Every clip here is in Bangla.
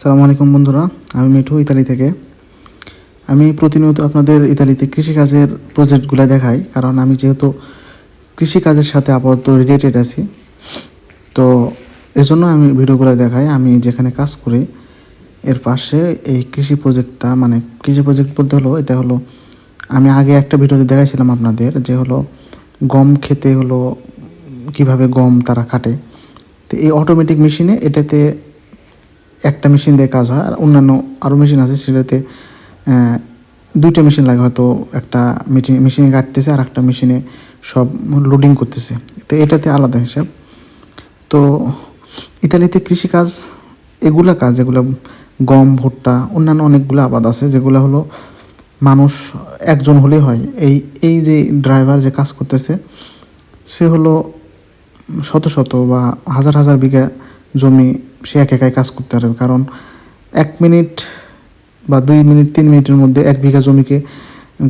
সালামু আলাইকুম বন্ধুরা, আমি মিঠু ইতালি থেকে। আমি প্রতিনিয়ত আপনাদের ইতালিতে কৃষিকাজের প্রজেক্টগুলো দেখাই, কারণ আমি যেহেতু কৃষিকাজের সাথে আপাতত রিলেটেড আছি, তো এজন্য আমি ভিডিওগুলো দেখাই। আমি যেখানে কাজ করি, এর পাশে এই কৃষি প্রজেক্টটা মানে কৃষি প্রজেক্ট বলতে হলো, এটা হলো, আমি আগে একটা ভিডিওতে দেখাইছিলাম আপনাদের, যে হলো গম খেতে হলো, কীভাবে গম তারা কাটে তো এই অটোমেটিক মেশিনে এটাতে একটা মেশিন দিয়ে কাজ হয়, আর অন্যান্য আরও মেশিন আছে সেটাতে দুইটা মেশিন লাগে হয়তো, একটা মেশিন মেশিনে কাটতেছে আর একটা মেশিনে সব লোডিং করতেছে। তো এটাতে আলাদা হিসাব। তো ইতালিতে কৃষিকাজ, এগুলা কাজ, যেগুলো গম, ভুট্টা, অন্যান্য অনেকগুলো আবাদ আছে, যেগুলো হলো মানুষ একজন হলেই হয়। এই এই যে ড্রাইভার যে কাজ করতেছে, সে হলো শত শত বা হাজার হাজার বিঘা জমি, সে এক একাই কাজ করতে পারবে। কারণ এক মিনিট বা দুই মিনিট, তিন মিনিটের মধ্যে এক বিঘা জমিকে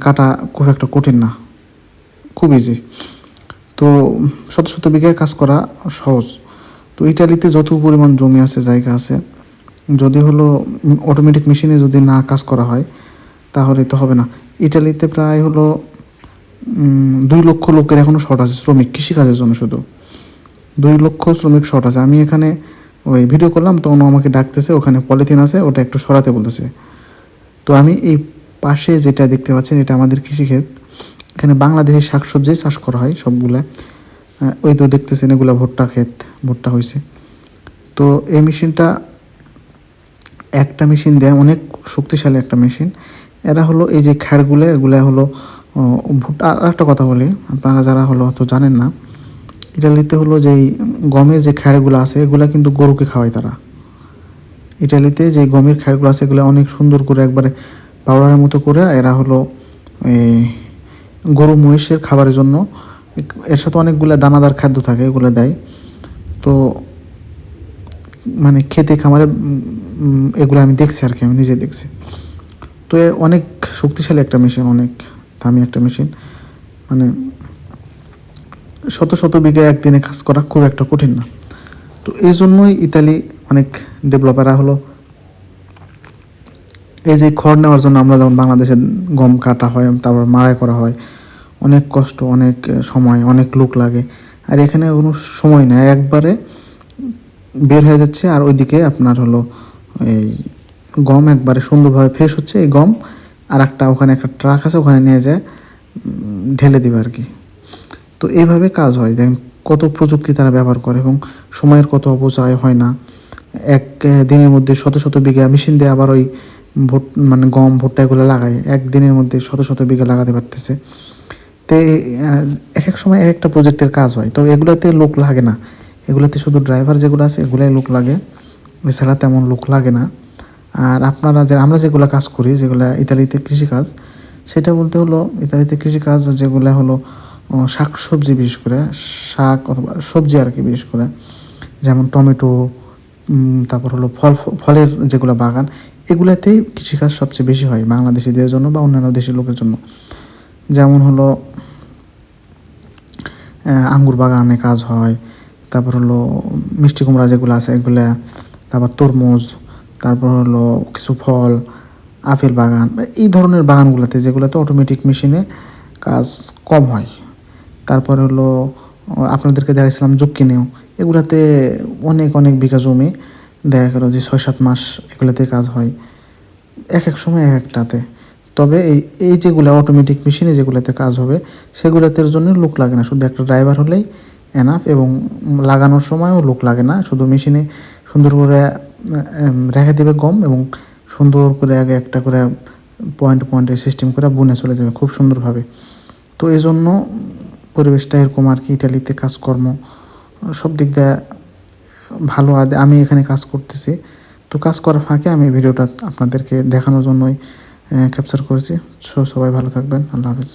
কাটা খুব একটা কঠিন না। খুব ইজি তো শত শত বিঘায় কাজ করা সহজ। তো ইটালিতে যত পরিমাণ জমি আছে, জায়গা আছে, যদি হলো অটোমেটিক মেশিনে যদি না কাজ করা হয়, তাহলে তো হবে না। ইটালিতে প্রায় হলো দুই লক্ষ লোকের এখনও শর্ট আছে শ্রমিক, কৃষিকাজের জন্য শুধু। দুই লক্ষ শ্রমিক শর্ট আছে। আমি এখানে ওই ভিডিও করলাম তখন আমাকে ডাকতেছে, ওখানে পলিথিন আছে, ওটা একটু সরাতে বলতেছে। তো আমি এই পাশে যেটা দেখতে পাচ্ছেন, এটা আমাদের কৃষিক্ষেত। এখানে বাংলাদেশের শাকসবজি চাষ করা হয় সবগুলা। ওই তো দেখতেছেন এগুলা ভুট্টা ক্ষেত, ভুট্টা হয়েছে তো এই মেশিনটা একটা মেশিন দেয়, অনেক শক্তিশালী একটা মেশিন। এরা হলো এই যে খ্যাড়গুলো এগুলা হলো ভুট্টা। আর একটা কথা বলি, আপনারা যারা হলো তো জানেন না ইটালিতে হলো যে গমের যে খ্যাড়গুলো আছে, এগুলা কিন্তু গরুকে খাওয়ায় তারা। ইটালিতে যে গমের খ্যাড়গুলো আছে, এগুলো অনেক সুন্দর করে একবারে পাউডারের মতো করে এরা হলো গরু মহিষের খাবারের জন্য। এর সাথে অনেকগুলো দানাদার খাদ্য থাকে, এগুলো দেয়। তো মানে খেতে, খামারে এগুলো আমি দেখছি আর কি, আমি নিজে দেখছি। তো অনেক শক্তিশালী একটা মেশিন, অনেক দামি একটা মেশিন। মানে শত শত বিঘা একদিনে কাজ করা খুব একটা কঠিন না। তো এই জন্যই ইতালি অনেক ডেভেলপাররা হলো এই যে খড় নেওয়ার জন্য আমরা যেমন বাংলাদেশে গম কাটা হয়, তারপর মাড়াই করা হয়, অনেক কষ্ট, অনেক সময়, অনেক লোক লাগে। আর এখানে কোনো সময় নেই, একবারে বের হয়ে যাচ্ছে আর ওইদিকে আপনার হলো এই গম একবারে সুন্দরভাবে ফ্রেশ হচ্ছে, এই গম আর একটা ওখানে একটা ট্রাক আছে, ওখানে নিয়ে যায় ঢেলে দিবে আর কি। তো এইভাবে কাজ হয় দেখেন কত প্রযুক্তি তারা ব্যবহার করে এবং সময়ের কত অপচয় হয় না। এক দিনের মধ্যে শত শত বিঘা মেশিন দিয়ে আবার ওই ভুট মানে গম ভুট্টা এগুলো লাগায়, এক দিনের মধ্যে শত শত বিঘা লাগাতে পারতেছে। তে এক এক সময় এক একটা প্রজেক্টের কাজ হয়, তো এগুলোতে লোক লাগে না। এগুলোতে শুধু ড্রাইভার যেগুলো আছে, এগুলাই লোক লাগে, এছাড়া তেমন লোক লাগে না। আর আপনারা যে, আমরা যেগুলো কাজ করি, যেগুলো ইতালিতে কৃষিকাজ, সেটা বলতে হলো, ইতালিতে কৃষিকাজ যেগুলো হলো শাক সবজি বিশেষ করে, শাক অথবা সবজি আর কি বিশেষ করে, যেমন টমেটো তারপর হলো ফল, ফলের যেগুলো বাগান, এগুলাতেই কৃষিকাজ সবচেয়ে বেশি হয় বাংলাদেশিদের জন্য বা অন্যান্য দেশের লোকের জন্য। যেমন হলো আঙ্গুর বাগানে কাজ হয়, তারপর হলো মিষ্টি কুমড়া যেগুলো আছে এগুলা, তারপর তরমুজ, তারপর হলো কিছু ফল, আপেল বাগান, এই ধরনের বাগানগুলোতে যেগুলোতে অটোমেটিক মেশিনে কাজ কম হয়। তারপরে হলো আপনাদেরকে দেখাইছিলাম জুক্কিনেও এগুলাতে অনেক অনেক বিঘা জমি দেখা গেলো যে ছয় সাত মাস এগুলোতে কাজ হয়। এক এক সময় এক একটাতে। তবে এই এই যেগুলো অটোমেটিক মেশিনে যেগুলোতে কাজ হবে সেগুলোতে জন্য লোক লাগে না। শুধু একটা ড্রাইভার হলেই এনাফ এবং লাগানোর সময়ও লোক লাগে না। শুধু মেশিনে সুন্দর করে রেখে দেবে গম এবং সুন্দর করে আগে একটা করে পয়েন্ট পয়েন্টে সিস্টেম করে বুনে চলে যাবে খুব সুন্দরভাবে। তো এই জন্য পরিবেশটা এরকম আর কি, ইটালিতে কাজকর্ম, সব দিক দিয়ে ভালো আমি এখানে কাজ করতেছি। তো কাজ করার ফাঁকে আমি ভিডিওটা আপনাদেরকে দেখানোর জন্যই ক্যাপচার করেছি। সো সবাই ভালো থাকবেন। আল্লাহ হাফিজ।